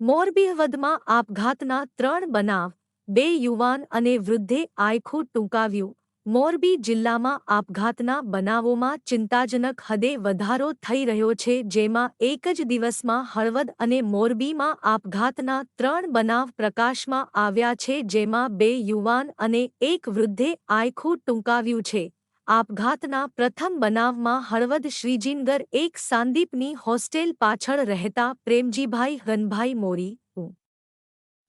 મોરબી હદમાં આપઘાતના ત્રણ બનાવ, બે યુવાન અને વૃદ્ધે આયખું ટૂંકાવ્યું. મોરબી જિલ્લામાં આપઘાતના બનાવોમાં ચિંતાજનક હદે વધારો થઈ રહ્યો છે, જેમાં એક જ દિવસમાં હળવદ અને મોરબીમાં આપઘાતના ત્રણ બનાવ પ્રકાશમાં આવ્યા છે, જેમાં બે યુવાન અને એક વૃદ્ધે આયખું ટૂંકાવ્યું છે. આપઘાતના પ્રથમ બનાવમાં હળવદ શ્રીજીનગર એક સાંદીપની હોસ્ટેલ પાછળ રહેતા પ્રેમજીભાઈ ગનભાઈ મોરી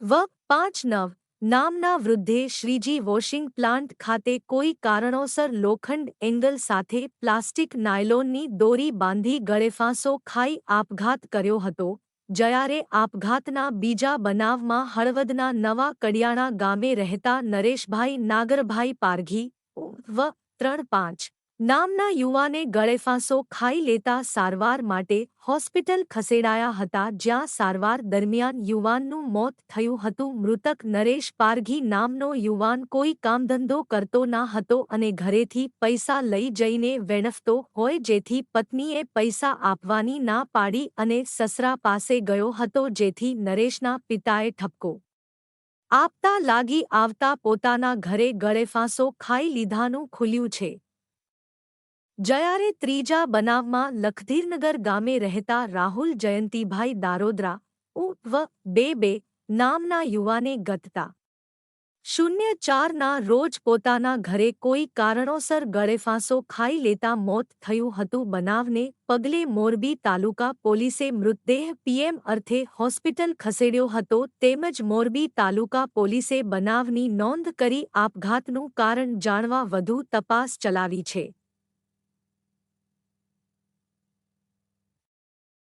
વ. પાંચ નવ નામના વૃદ્ધે શ્રીજી વોશિંગ પ્લાન્ટ ખાતે કોઈ કારણોસર લોખંડ એંગલ સાથે પ્લાસ્ટિક નાયલોનની દોરી બાંધી ગળેફાંસો ખાઈ આપઘાત કર્યો હતો. જયારે આપઘાતના બીજા બનાવમાં હળવદના નવા કડિયાણા ગામે રહેતા નરેશભાઈ, નાગરભાઈ પારઘી વ. ત્રણ પાંચ. નામના યુવાને ગળેફાંસો ખાઈ લેતા સારવાર માટે હોસ્પિટલ ખસેડાયા હતા, જ્યાં સારવાર દરમિયાન યુવાનનું મોત થયું હતું. મૃતક નરેશ પારઘી નામનો યુવાન કોઈ કામધંધો કરતો ના હતો અને ઘરેથી પૈસા લઈ જઈને વેણફતો હોય, જેથી પત્નીએ પૈસા આપવાની ના પાડી અને સસરા પાસે ગયો હતો, જેથી નરેશના પિતાએ ઠપકો આપતા લાગી આવતા પોતાના ઘરે ગળેફાંસો ખાઈ લીધાનું ખુલ્યું છે. જયારે ત્રીજા બનાવમાં લખધીરનગર ગામે રહેતા રાહુલ જયંતીભાઈ દારોદરા ઉ વ બે બે નામના યુવાને ગતતા શૂન્ય ચારના રોજ પોતાના ઘરે કોઈ કારણોસર ગળેફાંસો ખાઈ લેતા મોત થયું હતું. બનાવને પગલે મોરબી તાલુકા પોલીસે મૃતદેહ પીએમ અર્થે હોસ્પિટલ ખસેડ્યો હતો. તેમજ મોરબી તાલુકા પોલીસે બનાવની નોંધ કરી આપઘાતનું કારણ જાણવા વધુ તપાસ ચલાવી છે.